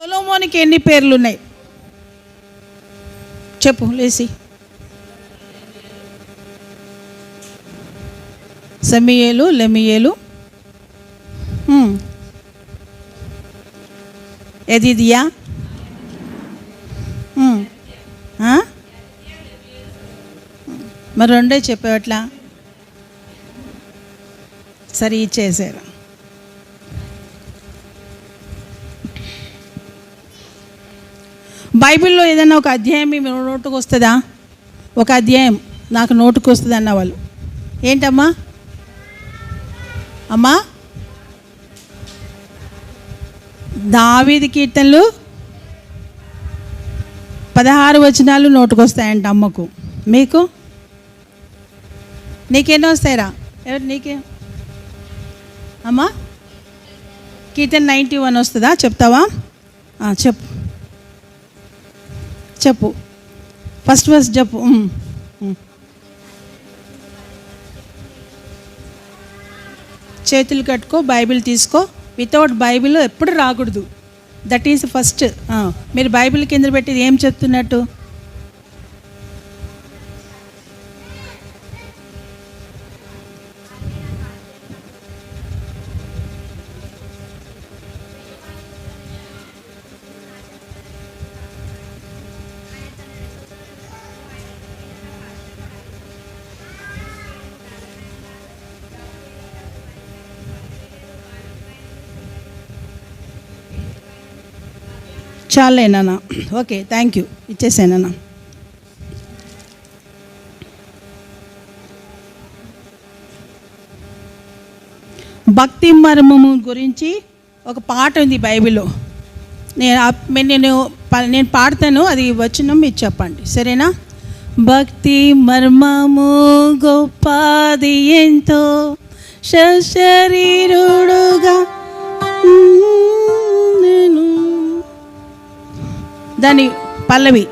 సొలోమోనికి ఎన్ని పేర్లు ఉన్నాయి చెప్పు లేసి. సమీయేలు లెమియేలు. ఎదిదియా? మరి రెండే చెప్పేవట్లా? సరే ఇచ్చేసారు. బైబిల్లో ఏదైనా ఒక అధ్యాయం మీ నోటుకు వస్తుందా? ఒక అధ్యాయం నాకు నోటుకు వస్తుంది అన్న వాళ్ళు ఏంటమ్మా? అమ్మా? దావీది కీర్తనలు పదహారు వచనాలు నోటుకు వస్తాయంట అమ్మకు. మీకు? నీకెన్నో వస్తాయిరా? ఎవరు నీకే? అమ్మా? కీర్తన్ నైంటీ వన్ వస్తుందా? చెప్తావా? చెప్పు. చెప్పు ఫస్ట్ ఫస్ట్ చెప్పు చేతులు కట్టుకో బైబిల్ తీసుకో. వితౌట్ బైబిల్ ఎప్పుడు రాకూడదు. దట్ ఈస్ ఫస్ట్ మీరు బైబిల్ కింద పెట్టి ఏం చెప్తున్నట్టు? చాలేనా ఓకే థ్యాంక్ యూ. ఇచ్చేసానన్నా భక్తి మర్మము గురించి ఒక పాట ఉంది బైబిల్లో. నేను నేను ప- నేను పాడతాను అది వచ్చిన మీరు చెప్పండి. సరేనా? భక్తి మర్మము గొప్పది ఎంతో శరీరుడుగా దాని పల్లవి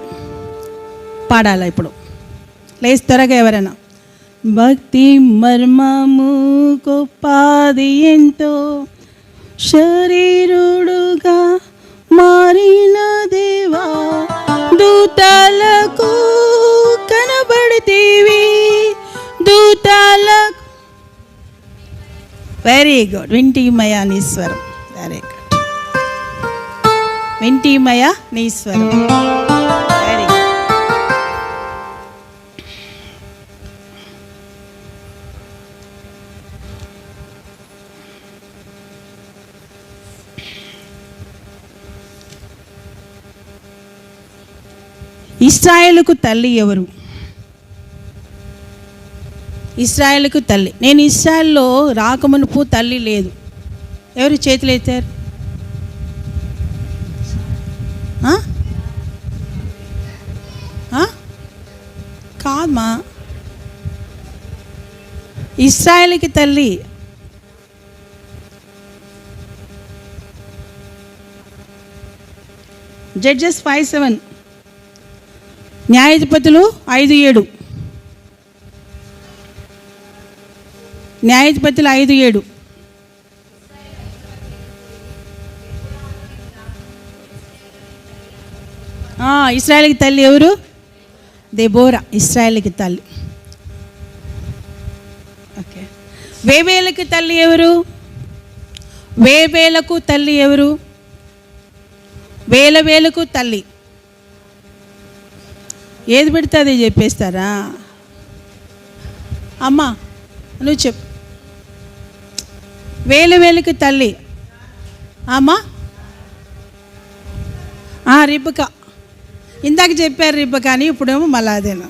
పాడాలి ఇప్పుడు? లేచి త్వరగా ఎవరైనా. భక్తి మర్మము గొప్పది ఎంతో శరీరుడుగా మారిన దేవా దూతలకు కనబడితేవి. దూతలకు. వెరీ గుడ్ వింటి మయానీశ్వరం. వెరీ గుడ్ వింటిమయ నీశ్వరం వెరీ తల్లి ఎవరు? ఇస్రాయేల్కు తల్లి. నేను ఇస్రాయల్లో రాకమునుపు తల్లి లేదు. ఎవరు చేతులు ఎత్తారు కాదమ్మా ఇస్రాయల్కి తల్లి. Judges five seven. న్యాయాధిపతులు ఐదు ఏడు. న్యాయాధిపతులు ఐదు ఏడు. ఆ, తల్లి ఎవరు? దెబోరా ఇస్రాయేల్కి తల్లి ఓకే వేవేలకు తల్లి ఎవరు వేవేలకు తల్లి ఎవరు వేల వేలకు తల్లి ఏది పెడితే అది చెప్పేస్తారా అమ్మా నువ్వు చెప్పు వేల వేలకు తల్లి అమ్మా రిబ్బకా ఇందాక చెప్పారు రిబ్బక అని ఇప్పుడేమో మళ్ళీ అదేను?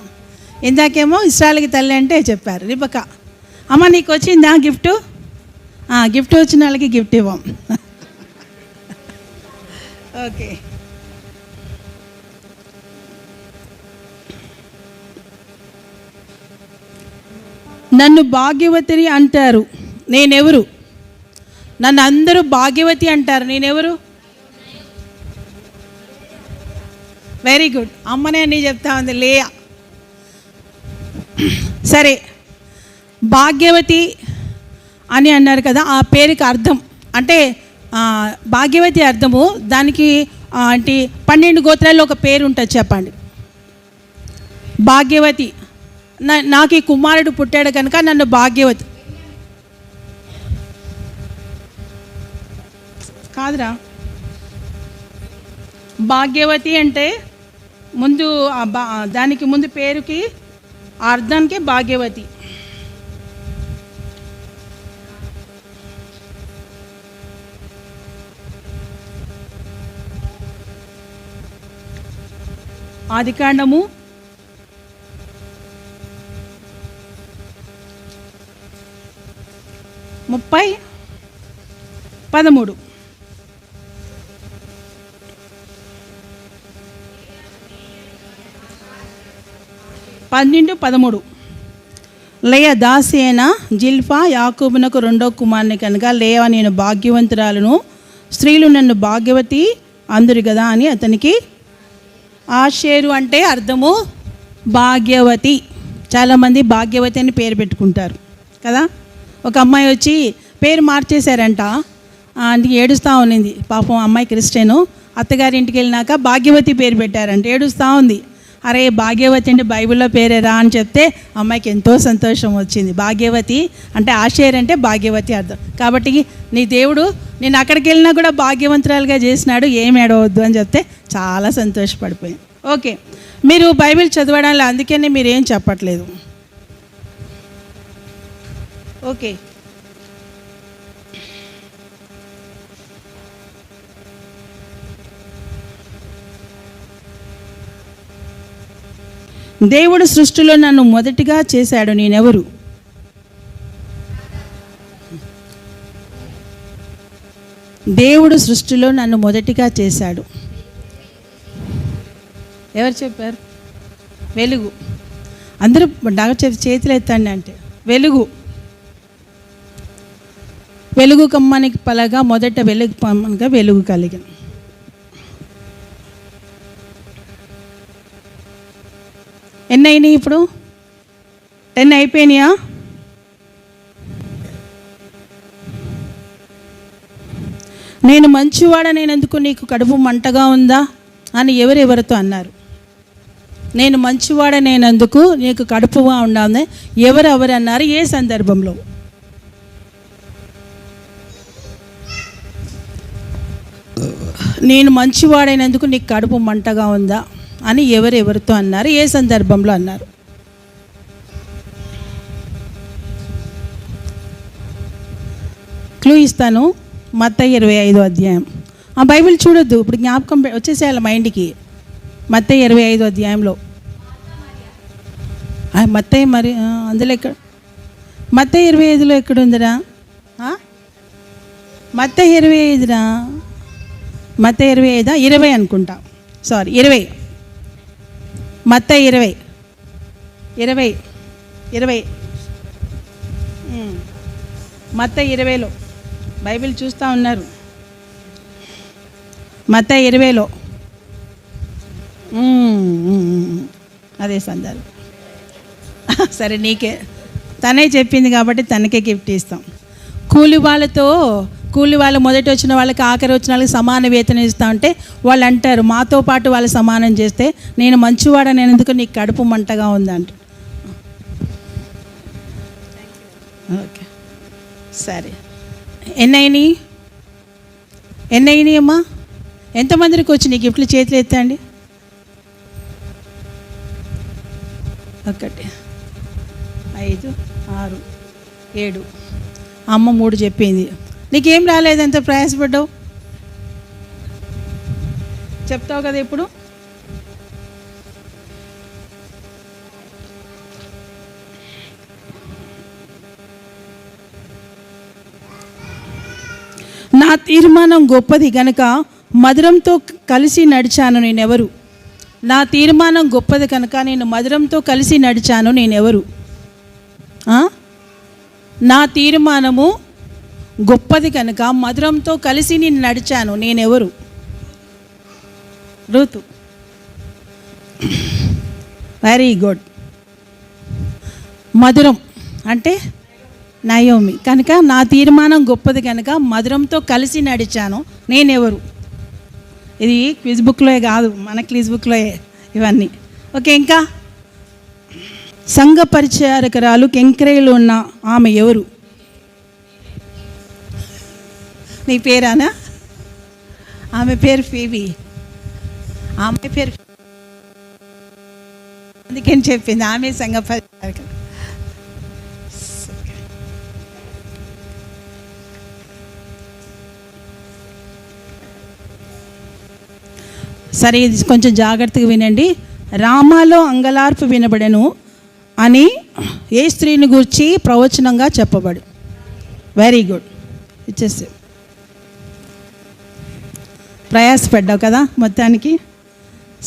ఇందాకేమో ఇస్రాయల్కి తల్లి అంటే చెప్పారు రిబ్బక అమ్మ నీకు వచ్చిందా గిఫ్ట్? గిఫ్ట్ వచ్చిన వాళ్ళకి గిఫ్ట్ ఇవ్వం. ఓకే. నన్ను భాగ్యవతిని అంటారు నేనెవరు? నన్ను అందరూ భాగ్యవతి అంటారు నేనెవరు? వెరీ గుడ్ అమ్మనే అన్నీ చెప్తా ఉంది. లేయా? సరే. భాగ్యవతి అని అన్నారు కదా ఆ పేరుకి అర్థం. అంటే భాగ్యవతి అర్థము దానికి అంటే పన్నెండు గోత్రాల్లో ఒక పేరు ఉంటుంది చెప్పండి. భాగ్యవతి. నా నాకు ఈ కుమారుడు పుట్టాడు కనుక నన్ను భాగ్యవతి. కాదురా. భాగ్యవతి అంటే ముందు దానికి ముందు పేరుకి అర్థానికి భాగ్యవతి. ఆదికాండము. ముప్పై పదమూడు. పన్నెండు పదమూడు. లేయ దాసి అయిన జిల్ఫా యాకూబునకు రెండో కుమారుని కనుక లేవ నేను భాగ్యవంతురాలను స్త్రీలు నన్ను భాగ్యవతి అందరు కదా అని అతనికి ఆషేరు అంటే అర్థము భాగ్యవతి. చాలామంది భాగ్యవతి అని పేరు పెట్టుకుంటారు కదా. ఒక అమ్మాయి వచ్చి పేరు మార్చేశారంట. అందుకే ఏడుస్తూ ఉన్నింది. పాపం అమ్మాయి క్రిస్టియను. అత్తగారి ఇంటికి వెళ్ళినాక భాగ్యవతి పేరు పెట్టారంట. ఏడుస్తూ ఉంది. అరే భాగ్యవతి అంటే బైబిల్లో పేరేరా అని చెప్తే అమ్మాయికి ఎంతో సంతోషం వచ్చింది. భాగ్యవతి అంటే ఆశేర్ అంటే భాగ్యవతి అర్థం. కాబట్టి నీ దేవుడు నేను అక్కడికి వెళ్ళినా కూడా భాగ్యవంతురాలుగా చేసినాడు ఏం ఏడవద్దు అని చెప్తే చాలా సంతోషపడిపోయింది ఓకే మీరు బైబిల్ చదవడానికి అందుకనే మీరు ఏం చెప్పట్లేదు. ఓకే. దేవుడు సృష్టిలో నన్ను మొదటిగా చేశాడు నేనెవరు? దేవుడు సృష్టిలో నన్ను మొదటిగా చేశాడు. ఎవరు చెప్పారు? వెలుగు. అందరూ డాక్టర్ చెప్పి చేతులు ఎత్తండి అంటే వెలుగు. వెలుగు కమ్మనికి పలగా మొదట వెలుగు కమ్మనిగా వెలుగు కలిగిన ఎన్ని అయినాయి ఇప్పుడు? టెన్ అయిపోయినాయా? నేను మంచివాడనేందుకు నీకు కడుపు మంటగా ఉందా అని ఎవరెవరితో అన్నారు. నేను మంచివాడనేనందుకు నీకు కడుపుగా ఉండాలి ఎవరెవరు అన్నారు ఏ సందర్భంలో? నేను మంచివాడైనందుకు నీకు కడుపు మంటగా ఉందా? అని ఎవరెవరితో అన్నారు? ఏ సందర్భంలో అన్నారు? క్లూ ఇస్తాను. మత్త ఇరవై ఐదో అధ్యాయం. ఆ బైబిల్ చూడొద్దు. ఇప్పుడు జ్ఞాపకం పె- వచ్చేసేయాలి మైండ్కి. మత్త ఇరవై ఐదో అధ్యాయంలో. మత్తయ్య మరి అందులో ఎక్కడ? మత్త ఇరవై ఐదులో ఎక్కడుందిరా? మత్త ఇరవై ఐదురా? మత్త ఇరవై ఐదా? ఇరవై అనుకుంటా. సారీ ఇరవై. మత్త ఇరవై. ఇరవై. ఇరవై. మత్త ఇరవైలో. బైబిల్ చూస్తూ ఉన్నారు. మత్త ఇరవైలో. అదే సందర్భం. సరే నీకే. తనే చెప్పింది కాబట్టి తనకే గిఫ్ట్ ఇస్తాం. కూలి వాళ్ళతో కూలి వాళ్ళు మొదటి వచ్చిన వాళ్ళకి ఆఖరి వచ్చిన వాళ్ళకి సమాన వేతనం ఇస్తా ఉంటే వాళ్ళు అంటారు మాతో పాటు వాళ్ళు సమానం చేస్తే నేను మంచివాడనేందుకు నీకు కడుపు మంటగా ఉందంట. ఓకే. సరే. ఎన్నైనాయి ఎన్నైనాయి అమ్మా? ఎంతమందికి వచ్చినాయి గిఫ్ట్లు చేతులు ఎత్తండి ఒకటి ఐదు ఆరు ఏడు. అమ్మ మూడు చెప్పింది. నీకేం రాలేదంత ప్రయాసపడ్డావు? చెప్తావు కదా ఇప్పుడు నా తీర్మానం గొప్పది గనక మధురంతో కలిసి నడిచాను నేనెవరు? నా తీర్మానం గొప్పది కనుక నేను మధురంతో కలిసి నడిచాను నేనెవరు? నా తీర్మానము గొప్పది కనుక మధురంతో కలిసి నేను నడిచాను నేనెవరు? ఋతు వెరీ గుడ్ మధురం అంటే నయోమి. కనుక నా తీర్మానం గొప్పది కనుక మధురంతో కలిసి నడిచాను నేనెవరు? ఇది క్విజ్ బుక్లో కాదు మన క్విజ్ బుక్లో ఇవన్నీ. ఓకే ఇంకా? సంఘ పరిచారకరాలు కెంకరేలు ఉన్న ఆమె ఎవరు? నీ పేరానా? ఆమె పేరు ఫీబీ ఆమె పేరు అందుకని చెప్పింది ఆమె సంఘ పరిచారకులు సరే ఇది కొంచెం జాగ్రత్తగా వినండి. రామాలో అంగలార్పు వినబడెను అని ఏ స్త్రీని గురించి ప్రవచనంగా చెప్పబడు. వెరీ గుడ్ ఇచ్చేసి ప్రయాసపడ్డావు కదా మొత్తానికి?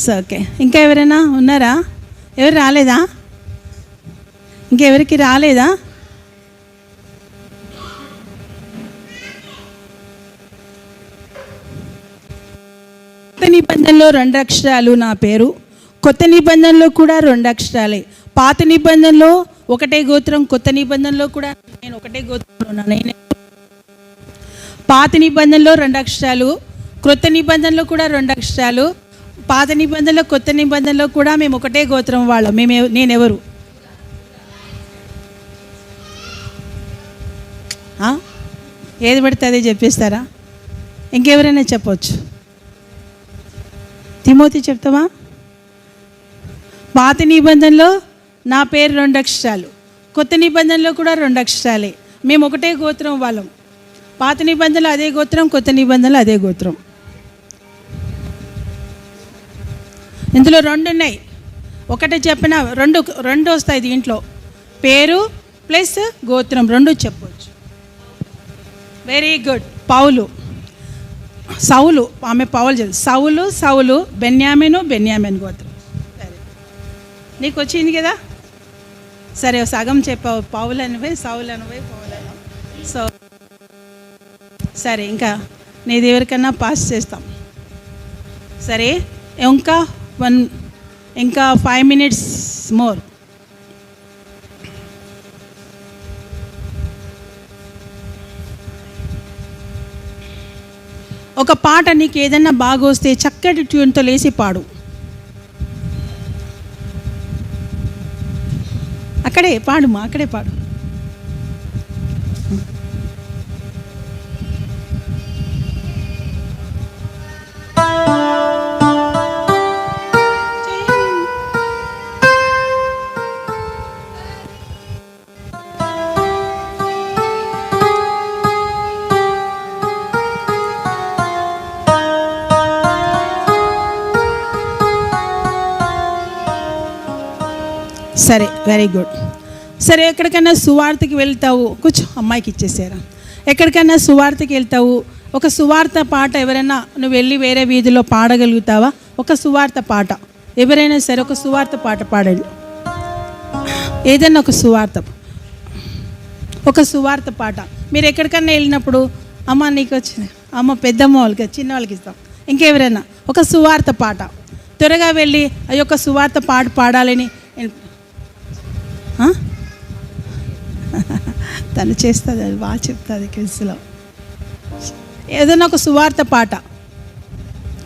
సో ఓకే ఇంకా ఎవరైనా ఉన్నారా? ఎవరు రాలేదా? ఇంకెవరికి రాలేదా? కొత్త నిబంధనలో రెండు అక్షరాలు నా పేరు. కొత్త నిబంధనలో కూడా రెండు అక్షరాలే. పాత నిబంధనలో ఒకటే గోత్రం కొత్త నిబంధనలో కూడా నేను ఒకటే గోత్రంలో ఉన్నాను. నేను పాత నిబంధనలో రెండు అక్షరాలు క్రొత్త నిబంధనలో కూడా రెండు అక్షరాలు పాత నిబంధనలో కొత్త నిబంధనలో కూడా మేము ఒకటే గోత్రం వాళ్ళం. మేము నేను నేనెవరు? ఏది పడితే అదే చెప్పేస్తారా? ఇంకెవరైనా చెప్పవచ్చు తిమోతి చెప్తావా? పాత నిబంధనలో నా పేరు రెండు అక్షరాలు కొత్త నిబంధనలో కూడా రెండు అక్షరాలే. మేము ఒకటే గోత్రం వాళ్ళం. పాత నిబంధనలు అదే గోత్రం కొత్త నిబంధనలు అదే గోత్రం. ఇందులో రెండు ఉన్నాయి. ఒకటే చెప్పిన రెండు రెండు వస్తాయి దీంట్లో. పేరు ప్లస్ గోత్రం రెండు చెప్పవచ్చు వెరీ గుడ్ పౌలు. సౌలు ఆమె పౌలు చదువు సౌలు సౌలు బెన్యామిను బెన్యామిన్ గోత్రం. సరే నీకు వచ్చింది కదా? సరే సగం చెప్పావు. పౌలు అనివే సౌలు అనివే పౌలు సో సరే ఇంకా నీది ఎవరికన్నా పాస్ చేస్తాం. సరే ఇంకా వన్ ఇంకా ఫైవ్ మినిట్స్ మోర్ ఒక పాట నీకు ఏదైనా బాగా చక్కటి ట్యూన్తో లేసి పాడు. అక్కడే పాడుమా అక్కడే పాడు. సరే వెరీ గుడ్ సరే ఎక్కడికైనా సువార్తకి వెళ్తావు? కొంచెం అమ్మాయికి ఇచ్చేసారా. ఎక్కడికైనా సువార్తకి వెళ్తావు? ఒక సువార్త పాట ఎవరైనా నువ్వు వెళ్ళి వేరే వీధిలో పాడగలుగుతావా? ఒక సువార్త పాట. ఎవరైనా సరే ఒక సువార్త పాట పాడండి. ఏదైనా ఒక సువార్త. ఒక సువార్త పాట. మీరు ఎక్కడికన్నా వెళ్ళినప్పుడు అమ్మ నీకు వచ్చింది అమ్మ పెద్దమ్మ వాళ్ళకి చిన్న వాళ్ళకి ఇస్తాం. ఇంకెవరైనా ఒక సువార్త పాట. త్వరగా వెళ్ళి ఆ యొక్క సువార్త పాట పాడాలని తను చేస్తుంది అది బాగా చెప్తుంది క్విజ్లో ఏదైనా ఒక సువార్త పాట.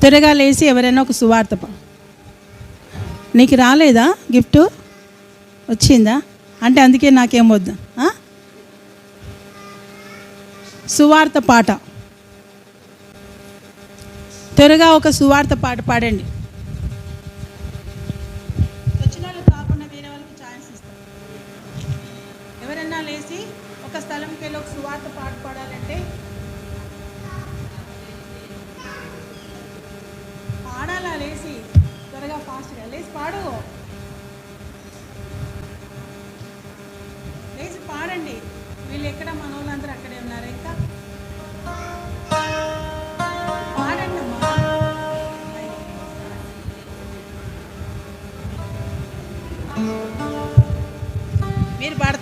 త్వరగా లేచి ఎవరైనా ఒక సువార్త నీకు రాలేదా గిఫ్ట్? వచ్చిందా? అంటే అందుకే నాకేం వద్దు. సువార్త పాట. త్వరగా ఒక సువార్త పాట పాడండి.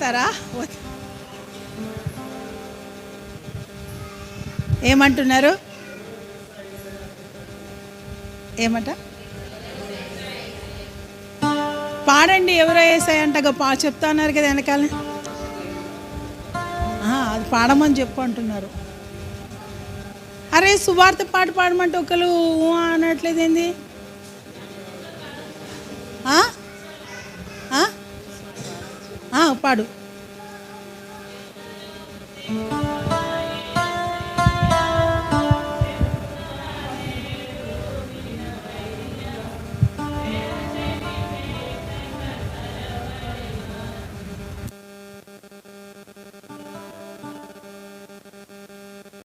మీరు ఏమంటున్నారు? ఏమంట? పాడండి ఎవరో వేసాయంట పా చెప్తా అన్నారు కదా వెనకాల అది పాడమని చెప్పు అంటున్నారు. అరే సువార్త పాట పాడమంటే ఒకరు ఊ பாடு